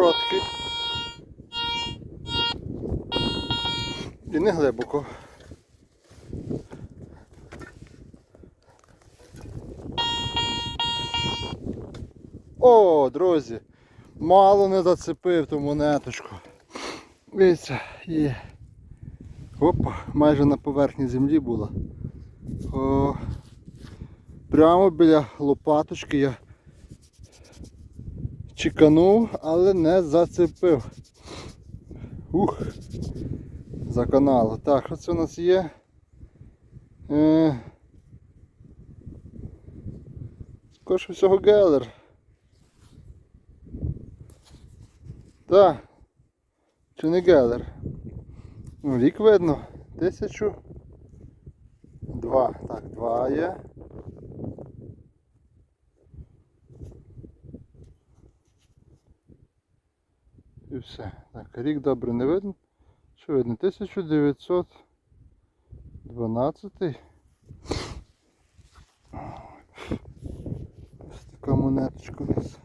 короткий. І не глибоко. О, друзі! Мало не зацепив ту монеточку. Дивіться, є. Опа, майже на поверхні землі була. О, прямо біля лопаточки я чеканув, але не зацепив. Ух, за каналу. Так, що це у нас є? Е, скоріше всього гелер. Так. Чи не гелер? Ну, рік видно. Тисячу. Два. Так, два є. І все. Так, рік добре не видно. Що видно? 1912. Ось така монеточка у нас.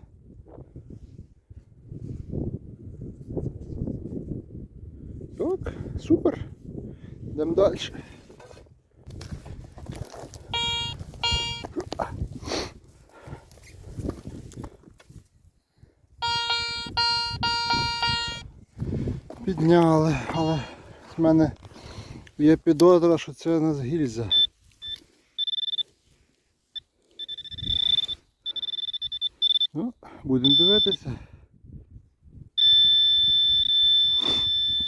Так, супер. Йдемо далі. Підняли, але в мене є підозра, що це у нас гільза. Ну, будемо дивитися.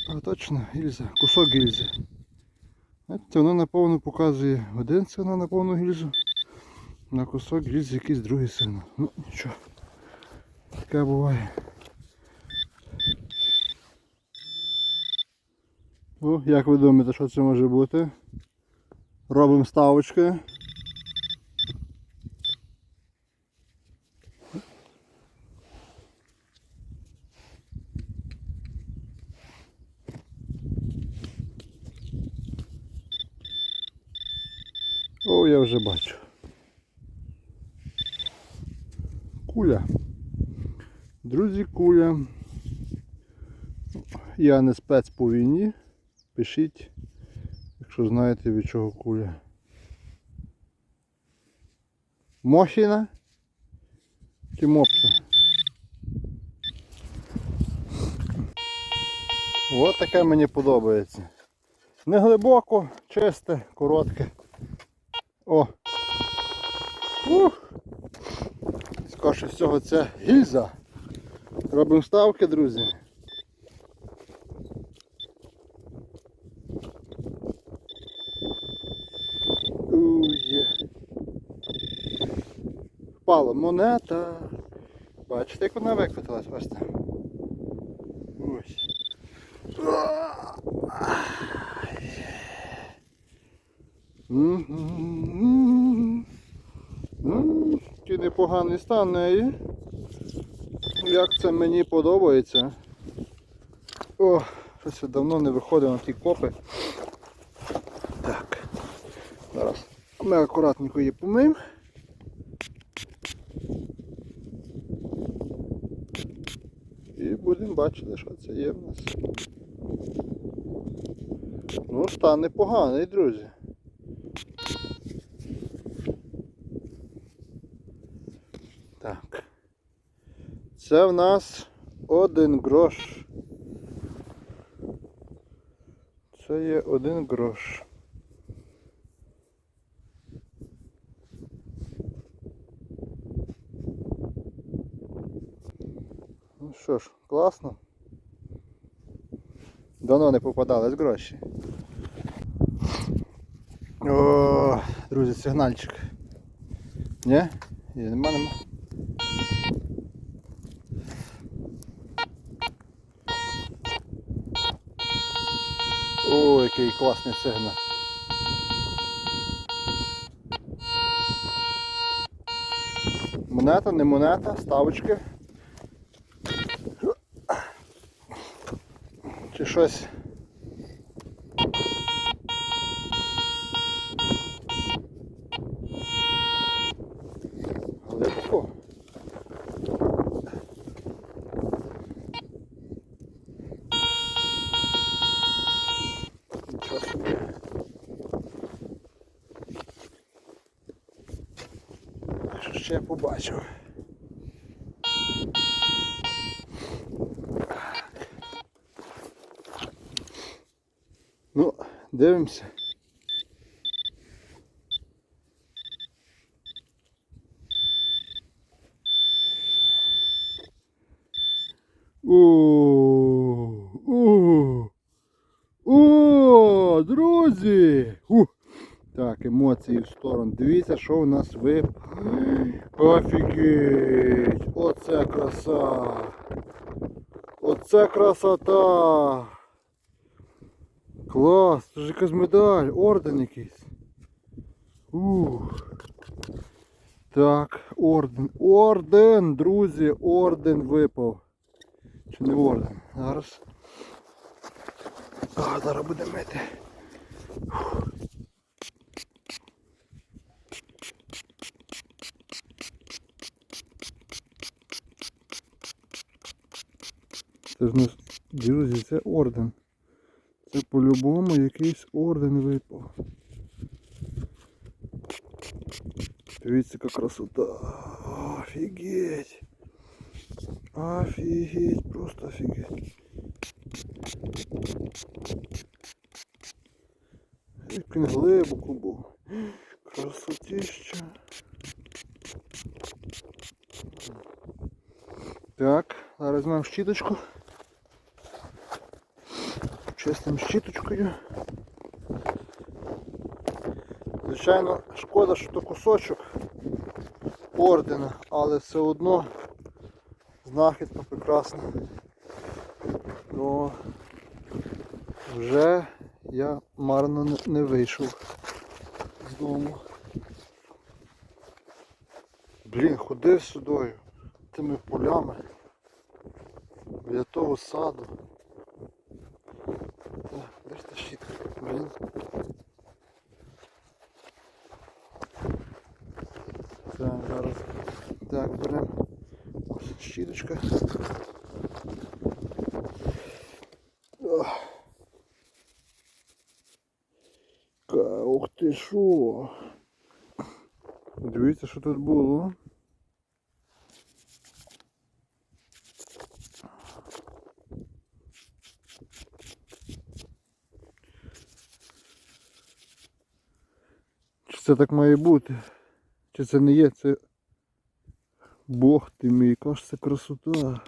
А точно, гільза, кусок гільзи. Бачите, воно наповну показує один сигнал на повну гільзу, на кусок гільзи якийсь другий сигнал. Ну нічого. Таке буває. О, як ви думаєте, що це може бути? Робимо ставочки. О, я вже бачу. Куля. Друзі, куля. Я не спец по війні. Пишіть, якщо знаєте від чого куля. Мохіна чи мопса? Ось таке мені подобається. Не глибоко, чисте, коротке. О! Ух! Скорше всього це гільза. Робимо ставки, друзі. Впала монета. Бачите, як вона викотилась там. Ось. Такий непоганий стан неї. Як це мені подобається. О, щось я давно не виходив на ті копи. Так. Зараз ми акуратненько її помиємо. Бачити, що це є в нас. Ну, стан непоганий, друзі. Так. Це в нас один грош. Це є один грош. Ну що ж, класно. Давно не попадались гроші. О, друзі, сигнальчик. Ні? Є, нема, нема. О, який класний сигнал. Монета, не монета, ставочки. чи щось. Глибоко. Нічого собі. Що ще побачив? Дивимося. О, о, о, друзі! Ух. Так, емоції в сторону. Дивіться, що у нас вип. Офігеть! Оце краса! Оце красота! Клас! Це ж якась медаль, орден якийсь. Ух. Так, орден. Орден, друзі, орден випав. Чи не орден? Зараз. А, зараз буде мити. Це ж не друзі, це орден. Це по-любому якийсь орден випав. Дивіться, яка красота. Офігеть. Офігеть, просто офігеть. Як він глибоко був. Красотища. Так, зараз візьмемо щіточку. Чистим щіточкою. Звичайно, шкода, що то кусочок ордена, але все одно знахідка прекрасна. Ну, вже я марно не- не вийшов з дому. Блін, ходив сюдою тими полями біля того саду. щітка? Блін. Так, зараз. Так, беремо ось щіточка. Ох. Ка- Ух ти що? Дивіться, що тут було. Це так має бути? Чи це не є? Це Бог ти мій, яка ж це красота.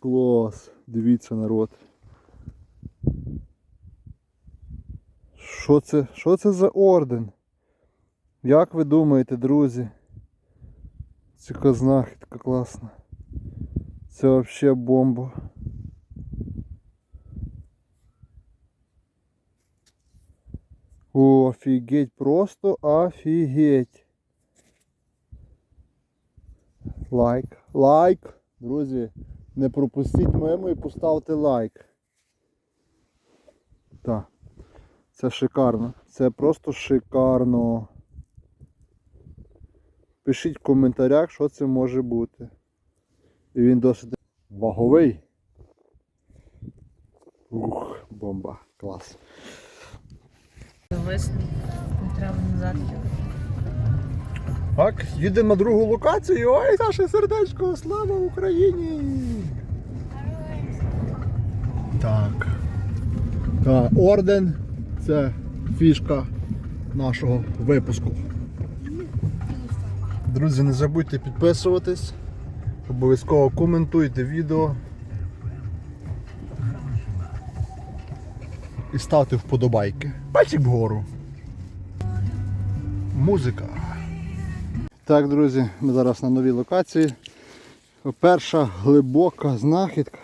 Клас. Дивіться народ. Що це? Що це за орден? Як ви думаєте, друзі? Ця знахідка класна. Це вообще бомба. О, офігеть, просто офігеть. Лайк, лайк. Друзі, не пропустіть мимо і поставте лайк. Так. Це шикарно. Це просто шикарно. Пишіть в коментарях, що це може бути. І він досить ваговий. Ух, бомба, клас. Весну. Треба назад. Так, їдемо на другу локацію. Ой, наше сердечко, слава Україні! Так. Так, орден це фішка нашого випуску. Друзі, не забудьте підписуватись. Обов'язково коментуйте відео. І ставте вподобайки. Пальчик вгору. Музика. Так, друзі, ми зараз на новій локації. Перша глибока знахідка.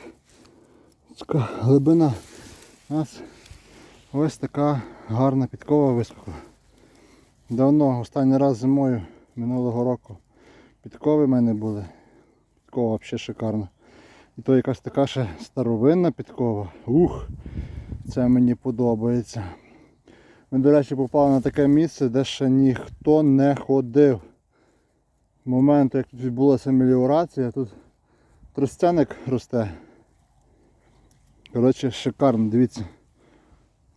Така глибина. У нас ось така гарна підкова вискокла. Давно, останній раз зимою минулого року підкови в мене були. Підкова взагалі шикарна. І то якась така ще старовинна підкова. Ух, це мені подобається. Ми, до речі, попали на таке місце, де ще ніхто не ходив. Момент, як тут відбулася меліорація, тут Тростяник росте. Коротше, шикарно, дивіться.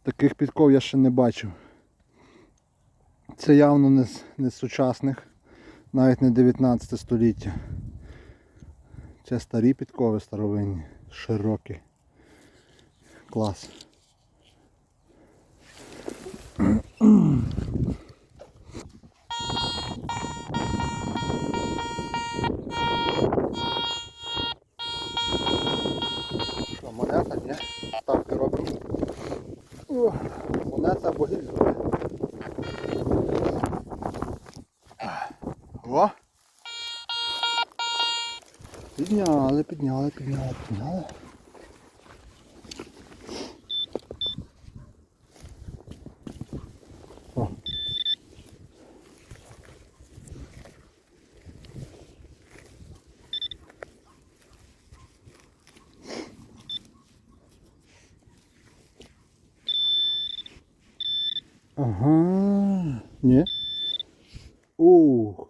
Таких підков я ще не бачив. Це явно не з, не з сучасних, навіть не 19 століття. Це старі підкови старовинні, широкі. Клас. Монета, ні? Ставки робимо. Монета або. Підняли, підняли, підняли, підняли. О. Ага. Ні. Ух.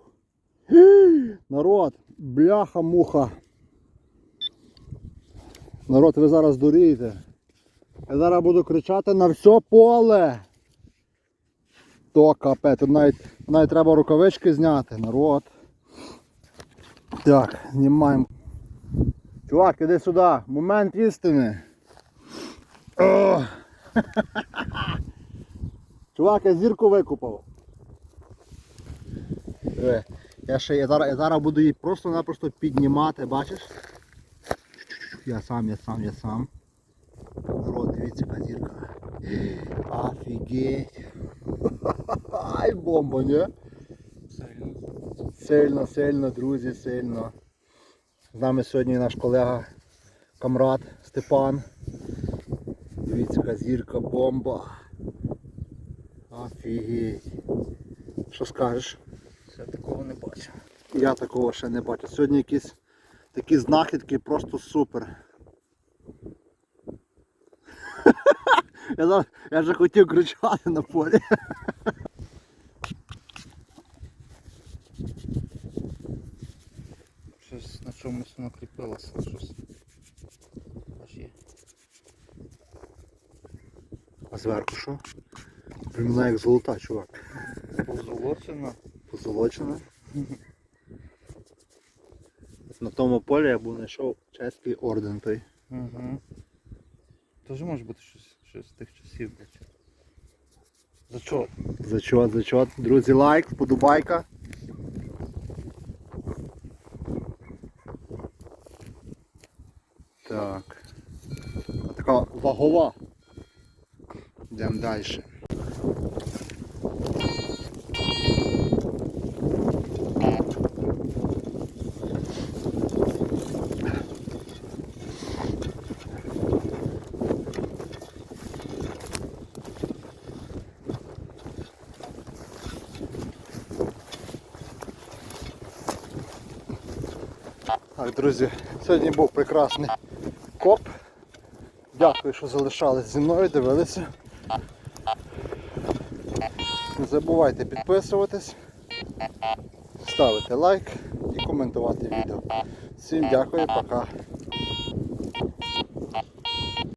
Народ, бляха-муха. Народ, ви зараз дурієте. Я зараз буду кричати на все поле. То капець, тут навіть, навіть треба рукавички зняти, народ. Так, знімаємо. Чувак, іди сюди. Момент істини. Чувак, я зірку викупав. Я ще я зараз, я зараз буду її просто-напросто піднімати, бачиш? Я сам, я сам, я сам. Народ, дивіться, яка зірка. Офігеть. Ай, бомба, не? Сильно, сильно, друзі, сильно. З нами сьогодні наш колега, камрад Степан. Дивіться, яка зірка, бомба. Офігеть. Що скажеш? Ще такого не бачив. Я такого ще не бачив. Сьогодні якісь такі знахідки просто супер. Я, я вже хотів кричати на полі. Щось на чомусь накріпилося, щось. Аж є. А зверху що? Приміна як золота, чувак. Позолочена. Позолочена. На тому полі я був знайшов чеський орден той. Угу. Теж може бути щось, щось з тих часів. Зачот. Зачот, зачот. Друзі, лайк, вподобайка. Так. Така вагова. Йдемо далі. Так, друзі, сьогодні був прекрасний коп. Дякую, що залишались зі мною, дивилися. Не забувайте підписуватись, ставити лайк і коментувати відео. Всім дякую, пока.